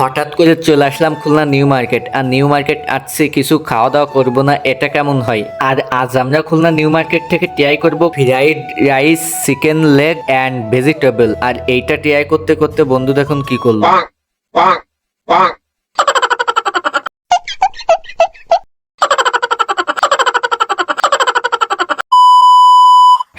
হঠাৎ করে চলে আসলাম খুলনা নিউ মার্কেট। আর নিউ মার্কেট আসছে, কিছু খাওয়া দাওয়া করব না, এটা কেমন হয়? আর আজ আমরা খুলনা নিউ মার্কেট থেকে ট্রাই করব fried rice, chicken leg and vegetable আর এইটা ট্রাই করতে করতে বন্ধু দেখুন কি করল।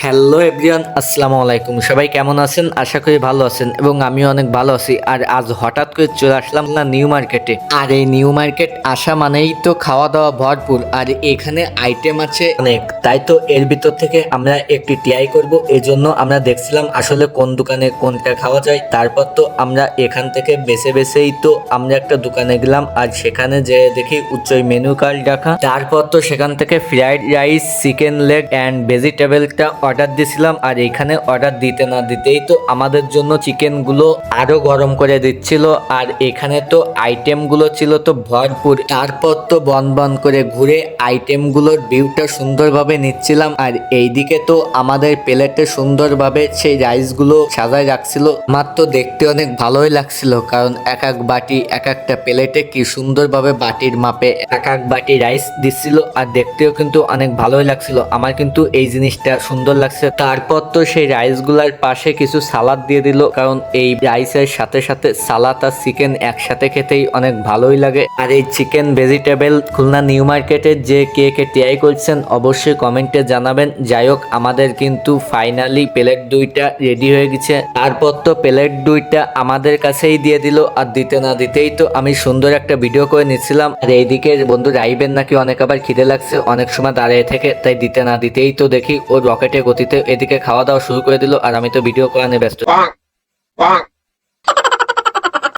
হ্যালো এভরিওয়ান, আসসালামু আলাইকুম। সবাই কেমন আছেন? আশা করি ভালো আছেন এবং আমিও অনেক ভালো আছি। আর আজ হঠাৎ করে চলে আসলাম না নিউ মার্কেটে। আর এই নিউ মার্কেট আসা মানেই তো খাওয়া দাওয়া ভরপুর। আর এখানে আইটেম আছে অনেক। তাই তো এর ভিতর থেকে আমরা একটি টিআই করব। এজন্য আমরা দেখছিলাম আসলে কোন দোকানে কোনটা খাওয়া যায়। তারপর তো আমরা এখান থেকে বেছে বেছেই তো আমরা একটা দোকানে গেলাম। আর সেখানে যে দেখি উচ্চ মেনু কার্ড রাখা। তারপর তো সেখান থেকে fried rice chicken leg and ভেজিটেবলটা order দিয়েছিলাম আর এখানে অর্ডার দিতে না দিতেই তো আমাদের জন্য চিকেনগুলো আরও গরম করে দিচ্ছিল আর এখানে তো আইটেমগুলো ছিল তো ভরপুর। তারপর তো বন বন করে ঘুরে আইটেমগুলোর ভিউটা সুন্দরভাবে নিচ্ছিলাম আর এইদিকে তো আমাদের প্লেটে সুন্দরভাবে সেই রাইসগুলো সাজায় রাখছিল। মাত্র দেখতে অনেক ভালোই লাগছিল কারণ এক এক বাটি, এক একটা প্লেটে কি সুন্দরভাবে বাটির মাপে এক এক বাটি রাইস দিচ্ছিল আর দেখতেও কিন্তু অনেক ভালোই লাগছিল। আমার কিন্তু এই জিনিসটা সুন্দর লাগছে। তারপর তো সেই রাইসগুলার পাশে কিছু সালাদ দিয়ে দিল, কারণ এই রাইসের সাথে সাথে সালাদ আর চিকেন একসাথে খেতেই অনেক ভালোই লাগে। আর এই চিকেন ভেজিটেবল খুলনা নিউ মার্কেটে যে কে কে ট্রাই করছেন অবশ্যই কমেন্টে জানাবেন। যাই হোক, আমাদের কিন্তু ফাইনালি প্লেট দুইটা রেডি হয়ে গেছে। তারপর তো প্লেট দুইটা আমাদের কাছেই দিয়ে দিল, আর দিতে না দিতেই তো আমি সুন্দর একটা ভিডিও করে নিচ্ছিলাম। আর এইদিকে বন্ধু রাইবেন নাকি? অনেক আবার খিদে লাগছে, অনেক সময় দাঁড়িয়ে থেকে, তাই দিতে না দিতেই তো দেখি, ও রকেটের গতিতে এদিকে খাওয়া দাওয়া শুরু করে দিল আর আমি তো ভিডিও করা নিয়ে ব্যস্ত.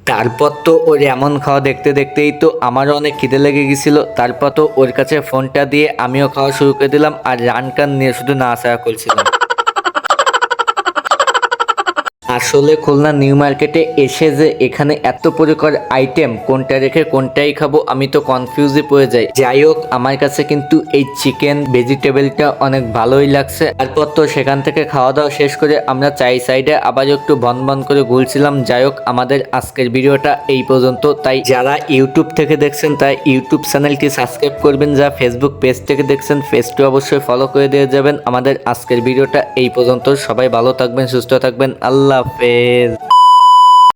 তারপর তো ওর এমন খাওয়া দেখতে দেখতেই তো আমারও অনেক খিদে লেগে গেছিল। তারপর তো ওর কাছে ফোনটা দিয়ে আমিও খাওয়া শুরু করে দিলাম আর রান কান নিয়ে শুধু না আসা করছিলাম। আসলে খুলনা নিউ মার্কেটে এসে যে এখানে এত পরিকর আইটেম কোনটা রেখে কোনটাই খাব, আমি তো কনফিউজে পড়ে যাই। যাই হোক, আমার কাছে কিন্তু এই চিকেন ভেজিটেবলটা অনেক ভালোই লাগছে। তারপর তো সেখান থেকে খাওয়া দাওয়া শেষ করে আমরা চাই সাইডে আবার একটু বন বন করে ঘুরছিলাম। যাই হোক, আমাদের আজকের ভিডিওটা এই পর্যন্ত। তাই যারা ইউটিউব থেকে দেখছেন, তাই ইউটিউব চ্যানেলটি সাবস্ক্রাইব করবেন। যা ফেসবুক পেজ থেকে দেখছেন পেজটি অবশ্যই ফলো করে দিয়ে যাবেন। আমাদের আজকের ভিডিওটা এই পর্যন্ত। সবাই ভালো থাকবেন, সুস্থ থাকবেন। আল্লাহ হাফেজ